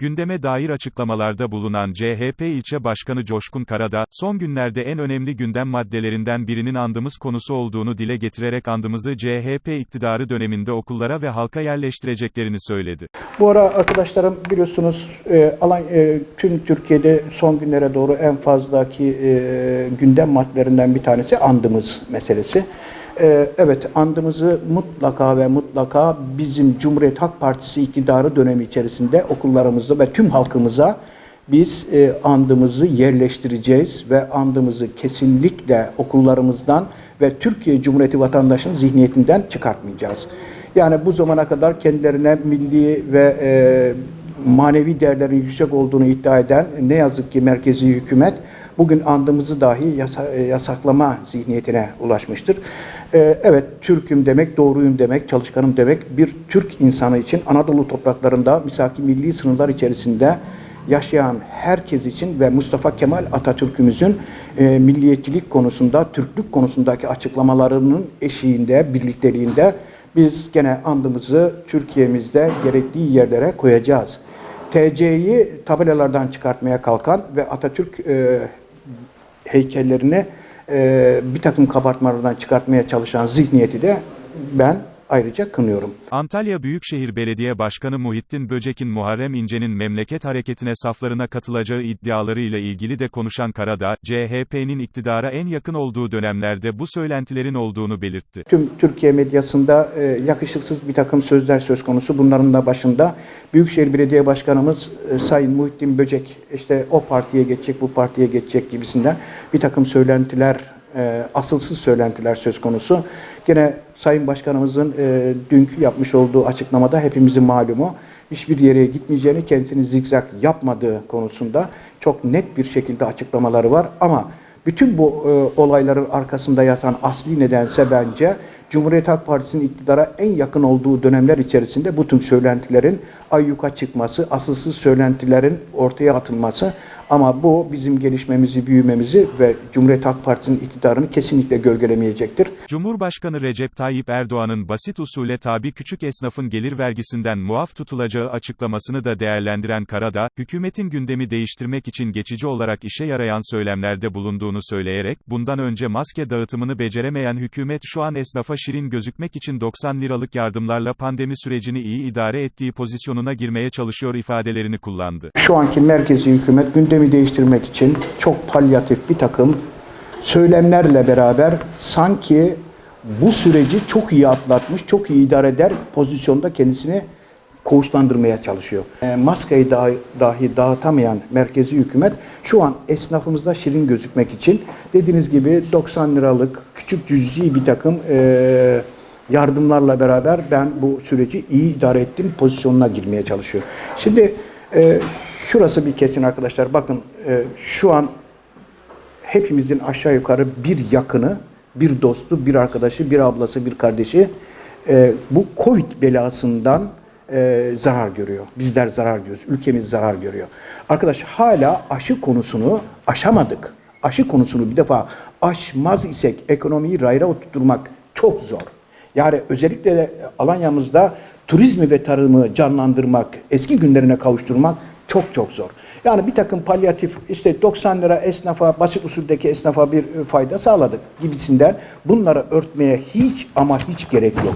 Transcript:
Gündeme dair açıklamalarda bulunan CHP ilçe başkanı Coşkun Karadağ, son günlerde en önemli gündem maddelerinden birinin andımız konusu olduğunu dile getirerek andımızı CHP iktidarı döneminde okullara ve halka yerleştireceklerini söyledi. Bu ara arkadaşlarım biliyorsunuz e, alan e, tüm Türkiye'de son günlere doğru en fazlaki e, gündem maddelerinden bir tanesi andımız meselesi. E, evet andımızı mutlaka ve mutlaka bizim Cumhuriyet Halk Partisi iktidarı dönemi içerisinde okullarımızda ve tüm halkımıza biz e, andımızı yerleştireceğiz ve andımızı kesinlikle okullarımızdan ve Türkiye Cumhuriyeti vatandaşının zihniyetinden çıkartmayacağız. Yani bu zamana kadar kendilerine milli ve e, manevi değerlerin yüksek olduğunu iddia eden ne yazık ki merkezi hükümet bugün andımızı dahi yasa- e, yasaklama zihniyetine ulaşmıştır. E, evet Türk'üm demek, doğruyum demek, çalışkanım demek bir Türk insanı için Anadolu topraklarında misaki milli sınırlar içerisinde yaşayan herkes için ve Mustafa Kemal Atatürk'ümüzün e, milliyetçilik konusunda, Türklük konusundaki açıklamalarının eşiğinde, birlikteliğinde biz gene andımızı Türkiye'mizde gerektiği yerlere koyacağız. TC'yi tabelalardan çıkartmaya kalkan ve Atatürk e, heykellerini e, bir takım kabartmalardan çıkartmaya çalışan zihniyeti de ben ayrıca kınıyorum. Antalya Büyükşehir Belediye Başkanı Muhittin Böcek'in Muharrem İnce'nin memleket hareketine saflarına katılacağı iddialarıyla ilgili de konuşan Karadağ, CHP'nin iktidara en yakın olduğu dönemlerde bu söylentilerin olduğunu belirtti. Tüm Türkiye medyasında e, yakışıksız bir takım sözler söz konusu. Bunların da başında Büyükşehir Belediye Başkanımız e, Sayın Muhittin Böcek işte o partiye geçecek, bu partiye geçecek gibisinden bir takım söylentiler, e, asılsız söylentiler söz konusu. Gene Sayın Başkanımızın e, dünkü yapmış olduğu açıklamada hepimizin malumu hiçbir yere gitmeyeceğini, kendisini zikzak yapmadığı konusunda çok net bir şekilde açıklamaları var. Ama bütün bu e, olayların arkasında yatan asli nedense bence Cumhuriyet Halk Partisi'nin iktidara en yakın olduğu dönemler içerisinde bu tüm söylentilerin ayyuka çıkması, asılsız söylentilerin ortaya atılması ama bu bizim gelişmemizi, büyümemizi ve Cumhuriyet Halk Partisi'nin iktidarını kesinlikle gölgelemeyecektir. Cumhurbaşkanı Recep Tayyip Erdoğan'ın basit usule tabi küçük esnafın gelir vergisinden muaf tutulacağı açıklamasını da değerlendiren Karadağ, hükümetin gündemi değiştirmek için geçici olarak işe yarayan söylemlerde bulunduğunu söyleyerek, bundan önce maske dağıtımını beceremeyen hükümet şu an esnafa şirin gözükmek için 90 liralık yardımlarla pandemi sürecini iyi idare ettiği pozisyonuna girmeye çalışıyor ifadelerini kullandı. Şu anki merkezi hükümet gündemi değiştirmek için çok palyatif bir takım söylemlerle beraber sanki bu süreci çok iyi atlatmış, çok iyi idare eder pozisyonda kendisini koğuşlandırmaya çalışıyor. E, maskeyi dahi, dahi dağıtamayan merkezi hükümet şu an esnafımıza şirin gözükmek için dediğiniz gibi 90 liralık küçük cüzi bir takım e, yardımlarla beraber ben bu süreci iyi idare ettim pozisyonuna girmeye çalışıyor. Şimdi e, şurası bir kesin arkadaşlar. Bakın e, şu an hepimizin aşağı yukarı bir yakını, bir dostu, bir arkadaşı, bir ablası, bir kardeşi e, bu Covid belasından e, zarar görüyor. Bizler zarar görüyoruz. Ülkemiz zarar görüyor. Arkadaş hala aşı konusunu aşamadık. Aşı konusunu bir defa aşmaz isek ekonomiyi rayra oturtmak çok zor. Yani özellikle Alanya'mızda turizmi ve tarımı canlandırmak, eski günlerine kavuşturmak çok çok zor. Yani bir takım palyatif işte 90 lira esnafa, basit usuldeki esnafa bir e, fayda sağladık gibisinden bunları örtmeye hiç ama hiç gerek yok.